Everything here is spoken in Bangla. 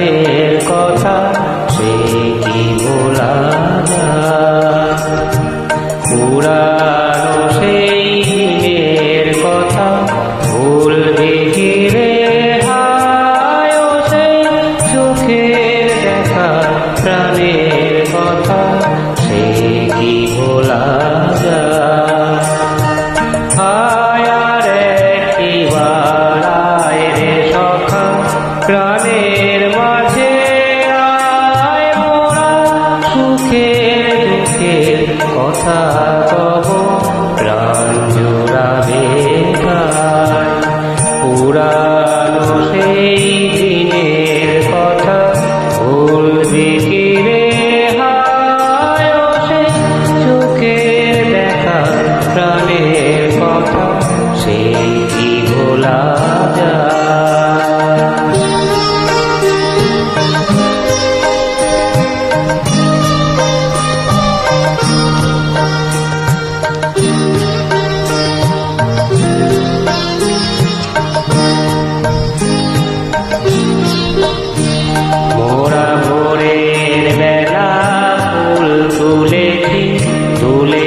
প্রেমের কথা সে কি ভোলা পুরানো সেই দিনের কথা ভুলবে রে হায় সেই চোখের দেখা, প্রাণের কথা সে কি ভোলা প্রাণে কথা। Tú